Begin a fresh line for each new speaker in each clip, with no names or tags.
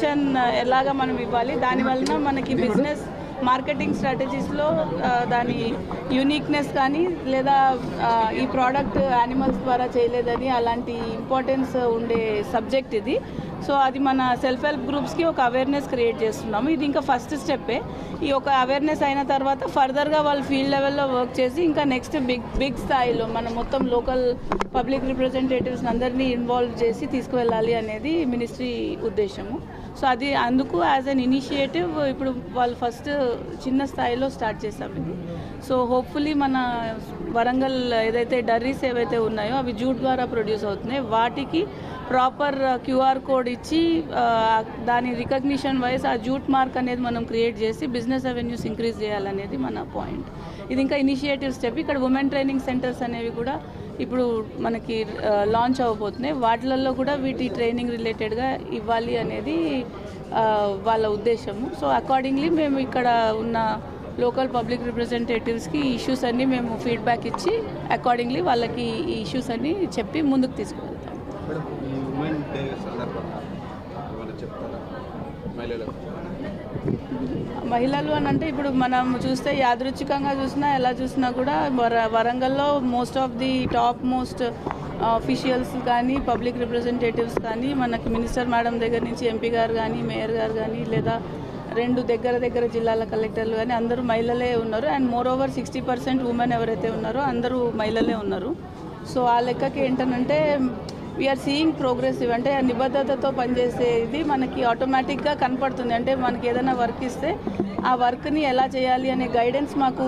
Recognition uh, ఎలాగ మనం ఇవ్వాలి? దాని వలన మనకి బిజినెస్ మార్కెటింగ్ స్ట్రాటజీస్లో దాని యూనిక్నెస్ కానీ లేదా uh, ఈ ప్రోడక్ట్ యానిమల్స్ ద్వారా చేయలేదని అలాంటి ఇంపార్టెన్స్ ఉండే సబ్జెక్ట్ ఇది. సో అది మన సెల్ఫ్ హెల్ప్ గ్రూప్స్కి ఒక అవేర్నెస్ క్రియేట్ చేస్తున్నాము. ఇది ఇంకా ఫస్ట్ స్టెప్పే ఈ ఒక అవేర్నెస్ అయిన తర్వాత ఫర్దర్గా వాళ్ళు ఫీల్డ్ లెవెల్లో వర్క్ చేసి ఇంకా నెక్స్ట్ బిగ్ బిగ్ స్థాయిలో మన మొత్తం లోకల్ పబ్లిక్ రిప్రజెంటేటివ్స్ అందరినీ ఇన్వాల్వ్ చేసి తీసుకువెళ్ళాలి అనేది మినిస్ట్రీ ఉద్దేశము. సో అది అందుకు యాజ్ అన్ ఇనిషియేటివ్ ఇప్పుడు వాళ్ళు ఫస్ట్ చిన్న స్థాయిలో స్టార్ట్ చేసాం ఇది. సో హోప్ఫుల్లీ మన వరంగల్ ఏదైతే డర్రీస్ ఏవైతే ఉన్నాయో అవి జూట్ ద్వారా ప్రొడ్యూస్ అవుతున్నాయి. వాటికి ప్రాపర్ క్యూఆర్ కోడ్ ఇచ్చి uh, దాని రికగ్నిషన్ వైజ్ ఆ జూట్ మార్క్ అనేది మనం క్రియేట్ చేసి బిజినెస్ అవెన్యూస్ ఇంక్రీజ్ చేయాలనేది మన పాయింట్ ఇది ఇంకా ఇనిషియేటివ్ స్టెప్ ఇక్కడ ఉమెన్ ట్రైనింగ్ సెంటర్స్ అనేవి కూడా ఇప్పుడు మనకి uh, లాంచ్ అవ్వబోతున్నాయి. వాటిలలో కూడా వీటి ట్రైనింగ్ రిలేటెడ్గా ఇవ్వాలి అనేది uh, వాళ్ళ ఉద్దేశము. సో అకార్డింగ్లీ మేము ఇక్కడ ఉన్న లోకల్ పబ్లిక్ రిప్రజెంటేటివ్స్కి ఈ ఇష్యూస్ అన్నీ మేము ఫీడ్బ్యాక్ ఇచ్చి అకార్డింగ్లీ వాళ్ళకి ఈ ఇష్యూస్ అన్నీ చెప్పి ముందుకు తీసుకోవాలి
మేడం ఈ ఉమెన్ డే సందర్భంగా ఏమైనా చెప్తారా? మహిళలకు.
మహిళలు అని అంటే ఇప్పుడు మనం చూస్తే యాదృచ్ఛికంగా చూసినా ఎలా చూసినా కూడా వర వరంగల్లో most of the top most officials కానీ పబ్లిక్ రిప్రజెంటేటివ్స్ కానీ మనకి మినిస్టర్ మేడం దగ్గర నుంచి ఎంపీ గారు కానీ మేయర్ గారు కానీ లేదా రెండు దగ్గర దగ్గర జిల్లాల కలెక్టర్లు కానీ అందరూ మహిళలే ఉన్నారు. And moreover sixty percent women ఎవరైతే ఉన్నారో అందరూ మహిళలే ఉన్నారు. సో ఆ లెక్కకి ఏంటనంటే వీఆర్ సీయింగ్ ప్రోగ్రెసివ్ అంటే ఆ నిబద్ధతతో పనిచేసేది మనకి ఆటోమేటిక్గా కనపడుతుంది. అంటే మనకి ఏదైనా వర్క్ ఇస్తే ఆ వర్క్ని ఎలా చేయాలి అనే గైడెన్స్ మాకు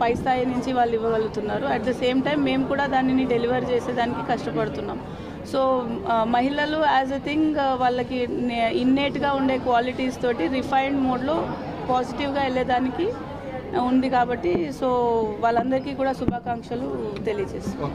పై స్థాయి నుంచి వాళ్ళు ఇవ్వగలుగుతున్నారు. అట్ ద సేమ్ టైం మేము కూడా దానిని డెలివర్ చేసేదానికి కష్టపడుతున్నాం. సో మహిళలు యాజ్ ఎ థింగ్ వాళ్ళకి ఇన్నేట్గా ఉండే క్వాలిటీస్ తోటి రిఫైన్డ్ మోడ్లో పాజిటివ్గా వెళ్ళేదానికి ఉంది కాబట్టి సో వాళ్ళందరికీ కూడా శుభాకాంక్షలు తెలియజేస్తాం